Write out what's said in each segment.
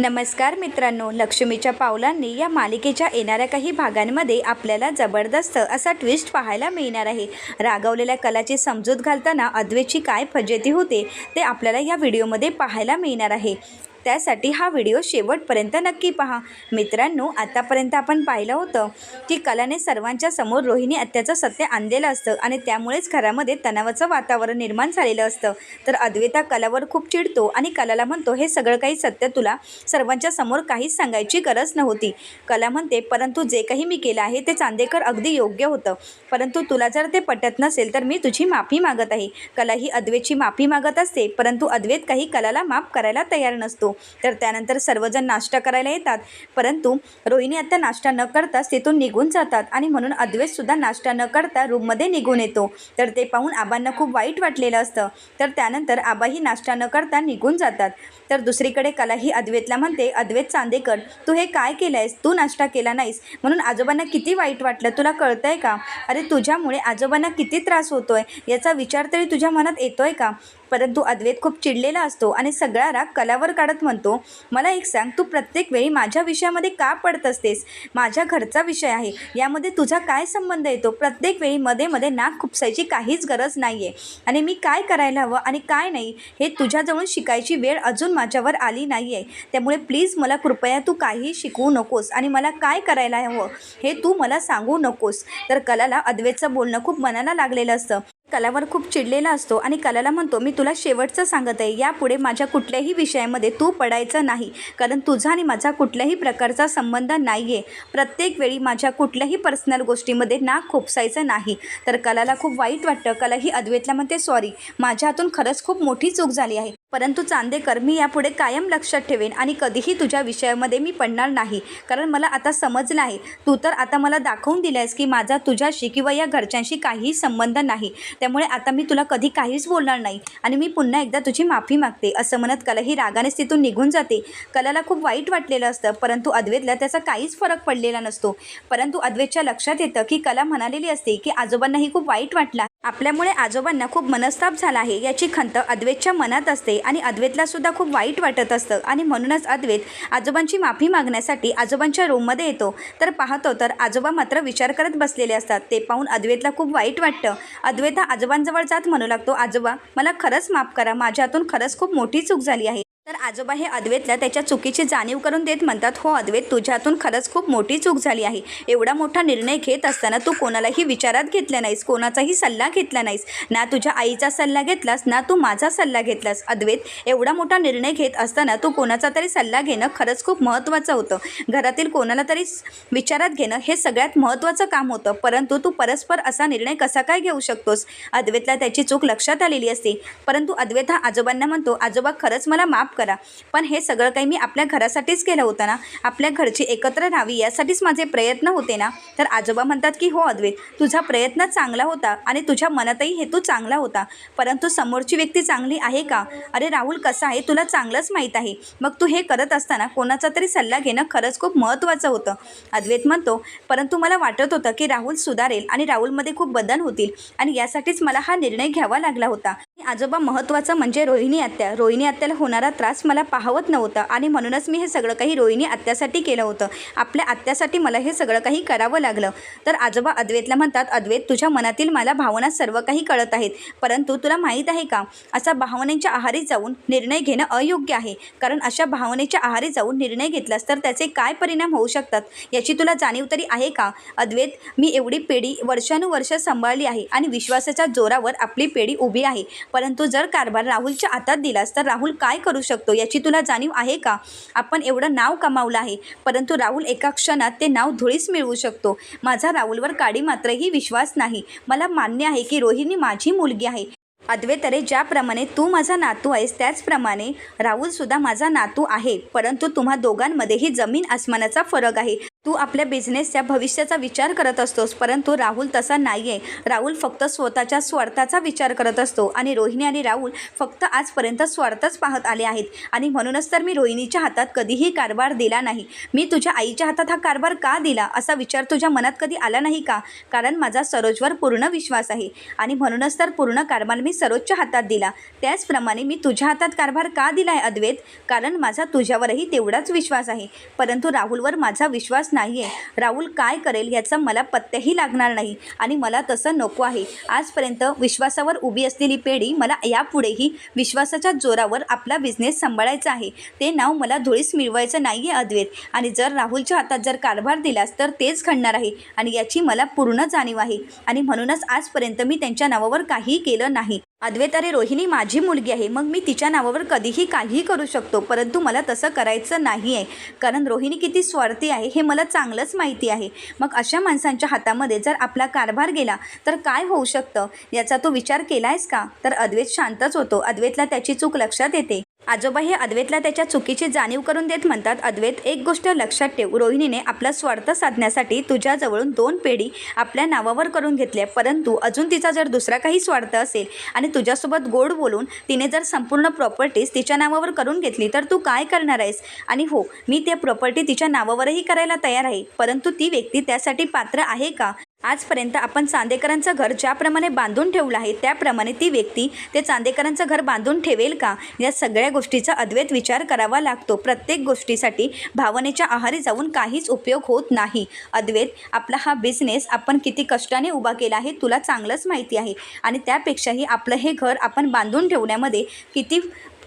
नमस्कार मित्रांनो लक्ष्मीच्या पावलांनी या मालिकेच्या येणाऱ्या काही भागांमध्ये आपल्याला जबरदस्त असा ट्विस्ट पाहायला मिळणार आहे. रागवलेल्या कलाची समजूत घालताना अद्वेची काय फजेती होते ते आपल्याला या व्हिडिओमध्ये पाहायला मिळणार आहे. त्यासाठी हा व्हिडिओ शेवटपर्यंत नक्की पहा. मित्रांनो आतापर्यंत आपण पाहिलं होतं की कलाने सर्वांच्या समोर रोहिणी आत्याचं सत्य आणलेलं असतं आणि त्यामुळेच घरामध्ये तणावाचं वातावरण निर्माण झालेलं असतं. तर अद्वैता कलावर खूप चिडतो आणि कलाला म्हणतो हे सगळं काही सत्य तुला सर्वांच्या समोर काहीच सांगायची गरज नव्हती. कला म्हणते परंतु जे काही मी केलं आहे ते चांदेकर अगदी योग्य होतं. परंतु तुला जर ते पटत नसेल तर मी तुझी माफी मागत आहे. कला ही अद्वैतची माफी मागत असते परंतु अद्वैत काही कलाला माफ करायला तयार नसतो. तर त्यानंतर सर्वजण नाश्ता करायला येतात. परंतु रोहिणी आता नाश्ता न करताच तिथून निघून जातात आणि म्हणून अद्वैतसुद्धा नाश्ता न करता रूममध्ये निघून येतो. तर ते पाहून आबांना खूप वाईट वाटलेलं असतं. तर त्यानंतर आबाही नाश्ता न करता निघून जातात. तर दुसरीकडे कला ही अद्वैतला म्हणते अद्वैत चांदेकर तू हे काय केलं आहेस तू नाश्ता केला नाहीस. म्हणून आजोबांना किती वाईट वाटलं तुला कळतं आहे का? अरे तुझ्यामुळे आजोबांना किती त्रास होतो आहे याचा विचार तरी तुझ्या मनात येतो आहे का? परंतु अद्वैत खूप चिडलेला असतो आणि सगळा राग कलावर काढत म्हणतो मला एक सांग तू प्रत्येक वेळी माझ्या विषयामध्ये का पडत असतेस? माझ्या घरचा विषय आहे यामध्ये तुझा काय संबंध येतो प्रत्येक वेळी मध्ये मध्ये नाक खुपसायची काहीच गरज नाही आहे आणि मी काय करायला हवं आणि काय नाही हे तुझ्याजवळून शिकायची वेळ अजून माझ्यावर आली नाही आहे त्यामुळे प्लीज मला कृपया तू काही शिकवू नकोस आणि मला काय करायला हवं हे तू मला सांगू नकोस. तर कलाला अद्वैतचं बोलणं खूप मनाला लागलेलं असतं. कलावर खूप चिडलेला असतो आणि कलाला म्हणतो मी तुला शेवटचं सांगत आहे. यापुढे माझ्या कुठल्याही विषयामध्ये तू पडायचं नाही. कारण तुझा आणि माझा कुठल्याही प्रकारचा संबंध नाही आहे प्रत्येक वेळी माझ्या कुठल्याही पर्सनल गोष्टीमध्ये नाक खोपसायचं नाही. तर कलाला खूप वाईट वाटतं. कला ही अद्वैतला म्हणते सॉरी माझ्या हातून खरंच खूप मोठी चूक झाली आहे. परंतु चांदेकर मी यापुढे कायम लक्षात ठेवेन आणि कधीही तुझ्या विषयामध्ये मी पडणार नाही. कारण मला आता समजलं आहे. तू तर आता मला दाखवून दिलं आहेस की माझा तुझ्याशी किंवा या घरच्यांशी काहीही संबंध नाही. त्यामुळे आता मी तुला कधी काहीच बोलणार नाही. आणि मी पुन्हा एकदा तुझी माफी मागते. असं म्हणत कला ही रागानेच तिथून निघून जाते. कलाला खूप वाईट वाटलेलं असतं. परंतु अद्वैतला त्याचा काहीच फरक पडलेला नसतो. परंतु अद्वैतच्या लक्षात येतं की कला म्हणालेली असते की आजोबांनाही खूप वाईट वाटला. आपल्यामुळे आजोबांना खूप मनस्ताप झाला आहे. याची खंत अद्वैतच्या मनात असते आणि अद्वैतला सुद्धा खूप वाईट वाटत असतं. आणि म्हणूनच अद्वैत आजोबांची माफी मागण्यासाठी आजोबांच्या रूममध्ये येतो. तर पाहतो तर आजोबा मात्र विचार करत बसलेले असतात. ते पाहून अद्वैतला खूप वाईट वाटतं. अद्वैत हा आजोबांजवळ जात म्हणू लागतो आजोबा मला खरंच माफ करा. माझ्या हातून खरंच खूप मोठी चूक झाली आहे. तर आजोबा हे अद्वैतला त्याच्या चुकीची जाणीव करून देत म्हणतात हो अद्वैत तुझ्यातून खरंच खूप मोठी चूक झाली आहे. एवढा मोठा निर्णय घेत असताना तू कोणालाही विचारात घेतला नाहीस कोणाचाही सल्ला घेतला नाहीस. ना तुझ्या आईचा सल्ला घेतलास ना तू माझा सल्ला घेतलास. अद्वैत एवढा मोठा निर्णय घेत असताना तू कोणाचा तरी सल्ला घेणं खरंच खूप महत्त्वाचं होतं. घरातील कोणाला तरी विचारात घेणं हे सगळ्यात महत्त्वाचं काम होतं. परंतु तू परस्पर असा निर्णय कसा काय घेऊ शकतोस? अद्वैतला त्याची चूक लक्षात आलेली असते. परंतु अद्वैत हा आजोबांना म्हणतो आजोबा खरंच मला माफ करा. पण हे सगळं काही मी आपल्या घरासाठीच केलं होतं ना? आपल्या घरची एकत्र राहावी यासाठीच माझे प्रयत्न होते ना? तर आजोबा म्हणतात की हो अद्वैत तुझा प्रयत्न चांगला होता आणि तुझ्या मनातही हेतू चांगला होता. परंतु समोरची व्यक्ती चांगली आहे का? अरे राहुल कसा आहे? तुला चांगलंच माहीत आहे. मग तू हे करत असताना कोणाचा तरी सल्ला घेणं खरंच खूप महत्त्वाचं होतं. अद्वैत म्हणतो परंतु मला वाटत होतं की राहुल सुधारेल आणि राहुलमध्ये खूप बदल होतील आणि यासाठीच मला हा निर्णय घ्यावा लागला होता. आजोबा महत्त्वाचं म्हणजे रोहिणी आत्या. रोहिणी आत्याला होणारा त्रास मला पाहवत नव्हता आणि म्हणूनच मी हे सगळं काही रोहिणी आत्यासाठी केलं होतं. आपल्या आत्यासाठी मला हे सगळं काही करावं लागलं. तर आजोबा अद्वैतला म्हणतात अद्वैत तुझ्या मनातील मला भावना सर्व काही कळत आहेत. परंतु तुला माहीत आहे का? असा भावनेच्या आहारी जाऊन निर्णय घेणं अयोग्य आहे. कारण अशा भावनेच्या आहारी जाऊन निर्णय घेतलास तर त्याचे काय परिणाम होऊ शकतात? याची तुला जाणीव तरी आहे का? अद्वैत मी एवढी पेढी वर्षानुवर्ष सांभाळली आहे आणि विश्वासाच्या जोरावर आपली पेढी उभी आहे. परंतु जर कारभार राहुलच्या हातात दिलास तर राहुल काय करू शकतो? याची तुला जाणीव आहे का? आपण एवढं नाव कमावलं आहे परंतु राहुल एका क्षणात ते नाव धुळीस मिळवू शकतो. माझा राहुलवर काडी मात्रही विश्वास नाही. मला मान्य आहे की रोहिणी माझी मुलगी आहे. अद्वेतरे ज्याप्रमाणे तू माझा नातू आहेस त्याचप्रमाणे राहुलसुद्धा माझा नातू आहे. परंतु तुम्हा दोघांमध्येही जमीन आसमानाचा फरक आहे. तू आपल्या बिझनेसच्या भविष्याचा विचार करत असतोस परंतु राहुल तसा नाही आहे राहुल फक्त स्वतःच्या स्वार्थाचा विचार करत असतो आणि रोहिणी आणि राहुल फक्त आजपर्यंत स्वार्थच पाहत आले आहेत. आणि म्हणूनच तर मी रोहिणीच्या हातात कधीही कारभार दिला नाही. मी तुझ्या आईच्या हातात हा कारभार का दिला? असा विचार तुझ्या मनात कधी आला नाही का? कारण माझा सरोजवर पूर्ण विश्वास आहे. आणि म्हणूनच तर पूर्ण कारभार मी सरोजच्या हातात दिला. त्याचप्रमाणे मी तुझ्या हातात कारभार का दिला आहे अद्वैत? कारण माझा तुझ्यावरही तेवढाच विश्वास आहे. परंतु राहुलवर माझा विश्वास नाही आहे राहुल काय करेल याचा मला पत्त्याही लागणार नाही आणि मला तसं नको आहे. आजपर्यंत विश्वासावर उभी असलेली पेढी मला यापुढेही विश्वासाच्या जोरावर आपला बिझनेस सांभाळायचा आहे. ते नाव मला धुळीस मिळवायचं नाही आहे अद्वैत. आणि जर राहुलच्या हातात जर कारभार दिलास तर तेच घडणार आहे आणि याची मला पूर्ण जाणीव आहे. आणि म्हणूनच आजपर्यंत मी त्यांच्या नावावर काहीही केलं नाही. अद्वैत अरे रोहिणी माझी मुलगी आहे मग मी तिच्या नावावर कधीही काहीही करू शकतो परंतु मला तसं करायचं नाही आहे कारण रोहिणी किती स्वार्थी आहे हे मला चांगलंच माहिती आहे. मग अशा माणसांच्या हातामध्ये जर आपला कारभार गेला तर काय होऊ शकतं? याचा तो विचार केला आहेस का? तर अद्वैत शांतच होतो. अद्वैतला त्याची चूक लक्षात येते. आजोबा हे अद्वैतला त्याच्या चुकीची जाणीव करून देत म्हणतात अद्वैत एक गोष्ट लक्षात ठेव. रोहिणीने आपला स्वार्थ साधण्यासाठी तुझ्याजवळून दोन पेढी आपल्या नावावर करून घेतल्या. परंतु अजून तिचा जर दुसरा काही स्वार्थ असेल आणि तुझ्यासोबत गोड बोलून तिने जर संपूर्ण प्रॉपर्टीज तिच्या नावावर करून घेतली तर तू काय करणार आहेस? आणि हो मी त्या प्रॉपर्टी तिच्या नावावरही करायला तयार आहे. परंतु ती व्यक्ती त्यासाठी पात्र आहे का? आजपर्यंत आपण चांदेकरांचं घर ज्याप्रमाणे बांधून ठेवलं आहे त्याप्रमाणे ती व्यक्ती ते चांदेकरांचं घर बांधून ठेवेल का? या सगळ्या गोष्टीचा अद्वैत विचार करावा लागतो. प्रत्येक गोष्टीसाठी भावनेच्या आहारी जाऊन काहीच उपयोग होत नाही. अद्वैत आपला हा बिझनेस आपण किती कष्टाने उभा केला आहे तुला चांगलंच माहिती आहे. आणि त्यापेक्षाही आपलं हे घर आपण बांधून ठेवण्यामध्ये किती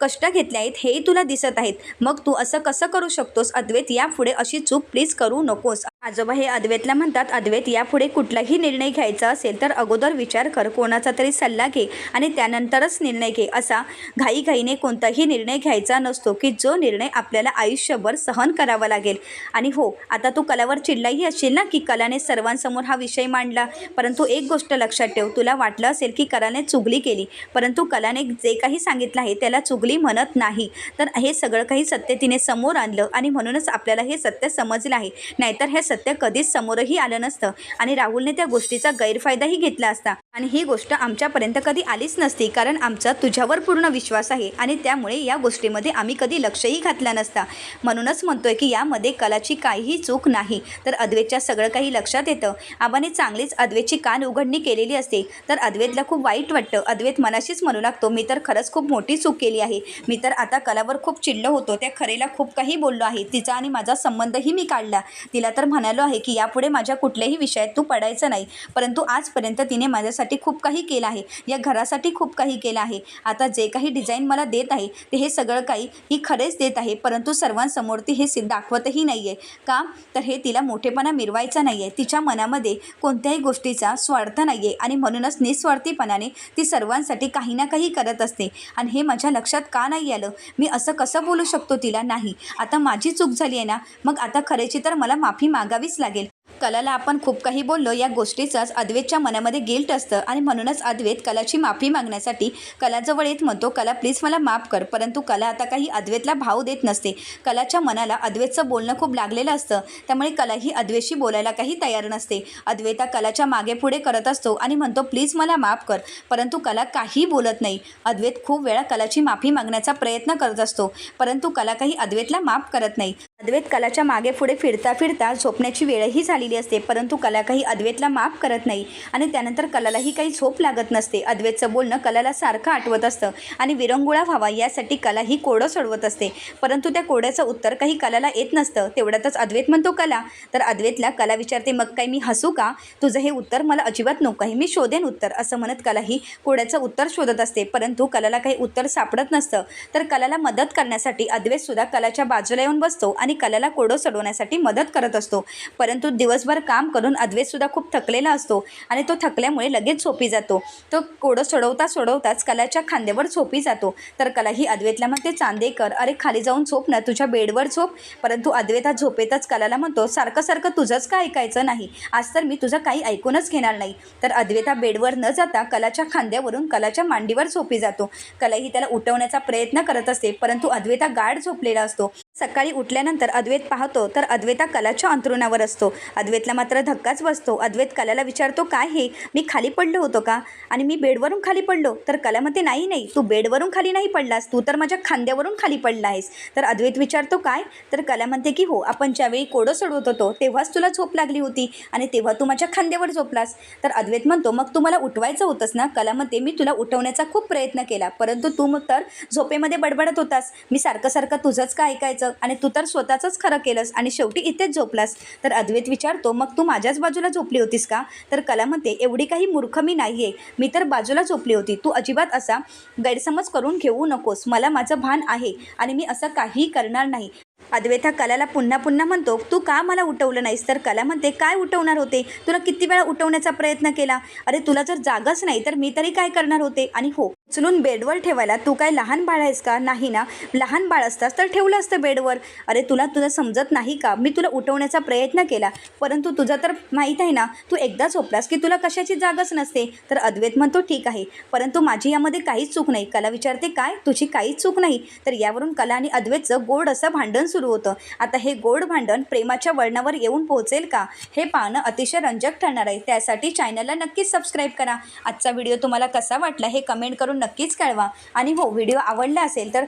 कष्ट घेतले आहेत हेही तुला दिसत आहेत. मग तू असं कसं करू शकतोस? अद्वैत यापुढे अशी चूक प्लीज करू नकोस. आजोबा हे अद्वैतला म्हणतात अद्वैत यापुढे कुठलाही निर्णय घ्यायचा असेल तर अगोदर विचार कर कोणाचा तरी सल्ला घे आणि त्यानंतरच निर्णय घे. असा घाईघाईने कोणताही निर्णय घ्यायचा नसतो की जो निर्णय आपल्याला आयुष्यभर सहन करावा लागेल. आणि हो आता तू कलावर चिडलाही असेल ना की कलाने सर्वांसमोर हा विषय मांडला? परंतु एक गोष्ट लक्षात ठेव तुला वाटलं असेल की कलाने चुगली केली परंतु कलाने जे काही सांगितलं आहे त्याला चुगली म्हणत नाही. तर हे सगळं काही सत्य तिने समोर आणलं आणि म्हणूनच आपल्याला हे सत्य समजलं आहे. नाहीतर हे सत्य कधीच समोरही आलं नसतं. आणि राहुलने त्या गोष्टीचा गैरफायदाही घेतला असता. आणि ही गोष्ट आमच्यापर्यंत कधी आलीच नसती कारण आमचा तुझ्यावर पूर्ण विश्वास आहे. आणि त्यामुळे या गोष्टीमध्ये आम्ही कधी लक्षही घातला नसता. म्हणूनच म्हणतोय की यामध्ये कलाची काहीही चूक नाही. तर अद्वेतच्या सगळं काही लक्षात येतं. आबाने चांगलीच अद्वेतची कान उघडणी केलेली असते. तर अद्वैतला खूप वाईट वाटतं. अद्वैत मनाशीच म्हणू लागतो मी तर खरंच खूप मोठी चूक केली आहे. मी तर आता कलावर खूप चिडलो होतो. त्या खरेला खूप काही बोललो आहे. तिचा आणि माझा संबंधही मी काढला. तिला तर म्हणालो आहे की यापुढे माझ्या कुठल्याही विषयात तू पडायचं नाही. परंतु आजपर्यंत तिने माझ्यासाठी खूप काही केलं आहे. या घरासाठी खूप काही केलं आहे. आता जे काही डिझाईन मला देत आहे ते हे सगळं काही ही खरेच देत आहे परंतु सर्वांसमोर ती हे दाखवतही नाही आहे का? तर हे तिला मोठेपणा मिरवायचा नाही आहे तिच्या मनामध्ये कोणत्याही गोष्टीचा स्वार्थ नाही आहे आणि म्हणूनच निस्वार्थीपणाने ती सर्वांसाठी काही ना काही करत असते. आणि हे माझ्या लक्षात का नाही आलं? मी असं कसं बोलू शकतो तिला? नाही. आता माझी चूक झाली आहे ना? मग आता खरेची तर मला माफी माग. सांगावीच लागेल. कलाला आपण खूप काही बोललो या गोष्टीचाच अद्वैतच्या मनामध्ये गिल्ट असतं आणि म्हणूनच अद्वैत कलाची माफी मागण्यासाठी कलाजवळ येत म्हणतो कला प्लीज मला माफ कर. परंतु कला आता काही अद्वैतला भाव देत नसते. कलाच्या मनाला अद्वैतचं बोलणं खूप लागलेलं असतं. त्यामुळे कला ही अद्वैतशी बोलायला काही तयार नसते. अद्वैता कलाच्या मागे पुढे करत असतो आणि म्हणतो प्लीज मला माफ कर. परंतु कला काही बोलत नाही. अद्वैत खूप वेळा कलाची माफी मागण्याचा प्रयत्न करत असतो. परंतु कला काही अद्वैतला माफ करत नाही. अद्वैत कलाच्या मागे पुढे फिरता फिरता झोपण्याची वेळही झालेली असते परंतु कला काही अद्वैतला माफ करत नाही आणि त्यानंतर कलालाही काही झोप लागत नसते. अद्वैतचं बोलणं कलाला सारखं आठवत असतं आणि विरंगुळा व्हावा यासाठी कला ही कोडं सोडवत असते. परंतु त्या कोड्याचं उत्तर काही कलाला येत नसतं. तेवढ्यातच अद्वैत म्हणतो कला तर अद्वैतला कला विचारते मग काय मी हसू का? तुझं हे उत्तर मला अजिबात नको आहे. मी शोधेन उत्तर. असं म्हणत कला ही कोड्याचं उत्तर शोधत असते. परंतु कलाला काही उत्तर सापडत नसतं. तर कलाला मदत करण्यासाठी अद्वैतसुद्धा कलाच्या बाजूला येऊन बसतो आणि कलाला कोडं सोडवण्यासाठी मदत करत असतो. परंतु दिवसभर काम करून अद्वैतसुद्धा खूप थकलेला असतो आणि तो थकल्यामुळे लगेच झोपी जातो. तो कोडं सोडवता सोडवताच कलाच्या खांद्यावर झोपी जातो. तर कला ही अद्वैतला म्हणते चांदेकर अरे खाली जाऊन झोप ना तुझ्या बेडवर झोप. परंतु अद्वेता झोपेतच कलाला म्हणतो सारखं सारखं तुझंच का ऐकायचं नाही? आज तर मी तुझं काही ऐकूनच घेणार नाही. तर अद्वेता बेडवर न जाता कलाच्या खांद्यावरून कलाच्या मांडीवर झोपी जातो. कला ही त्याला उठवण्याचा प्रयत्न करत असते परंतु अद्वैता गाढ झोपलेला असतो. सकाळी उठल्यानंतर अद्वैत पाहतो तर अद्वैता कलाच्या अंतरुणावर असतो. अद्वैतला मात्र धक्काच बसतो. अद्वैत कलाला विचारतो काय हे? मी खाली पडलो होतो का? आणि मी बेडवरून खाली पडलो? तर कला म्हणते नाही नाही. तू बेडवरून खाली नाही पडलास. तू तर माझ्या खांद्यावरून खाली पडला आहेस तर अद्वैत विचारतो काय? तर कला म्हणते की हो. आपण ज्यावेळी कोडं सोडवत होतो तेव्हाच तुला झोप लागली होती. आणि तेव्हा तू माझ्या खांद्यावर झोपलास. तर अद्वैत म्हणतो मग तू मला उठवायचं होतंस ना? कला म्हणते मी तुला उठवण्याचा खूप प्रयत्न केला. परंतु तू मग तर झोपेमध्ये बडबडत होतास. मी सारखं सारखं तुझंच का ऐकायचं? आणि तू तर स्वतःचंच खरं केलंस आणि शेवटी इथेच झोपलास. तर अद्वैत विचारतो मग तू माझ्याच बाजूला झोपली होतीस का? तर कला म्हणते एवढी काही मूर्ख मी नाही आहे मी तर बाजूला झोपली होती. तू अजिबात असा गैरसमज करून घेऊ नकोस. मला माझं भान आहे आणि मी असं काहीही करणार नाही. अद्वैता कलाला पुन्हा पुन्हा म्हणतो तू का मला उठवलं नाहीस? तर कला म्हणते काय उठवणार होते? तुला किती वेळा उठवण्याचा प्रयत्न केला? अरे तुला जर जागाच नाही तर मी तरी काय करणार होते? आणि हो उचलून बेडवर ठेवायला तू काय लहान बाळ आहेस का? नाही ना. लहान बाळ असतास तर ठेवलं असतं बेडवर. अरे तुला तुला समजत नाही का? मी तुला उठवण्याचा प्रयत्न केला परंतु तुझं तर माहीत आहे ना तू एकदा झोपलास की तुला कशाची जागच नसते. तर अद्वैत म्हणतो ठीक आहे परंतु माझी यामध्ये काहीच चूक नाही. कला विचारते काय? तुझी काहीच चूक नाही. तर यावरून कला आणि अद्वैतचं गोड असं भांडण सुरू होतं. आता हे गोड भांडण प्रेमाच्या वळणावर येऊन पोहोचेल का? हे पाहणं अतिशय रंजक ठरणार आहे. त्यासाठी चॅनलला नक्कीच सबस्क्राईब करा. आजचा व्हिडिओ तुम्हाला कसा वाटला हे कमेंट करून करून नक्कीच कळवा. आणि हो व्हिडिओ आवडला असेल तर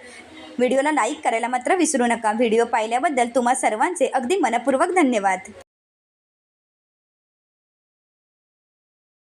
व्हिडिओला लाईक करायला मात्र विसरू नका. व्हिडिओ पाहिल्याबद्दल तुम्हा सर्वांचे अगदी मनपूर्वक धन्यवाद.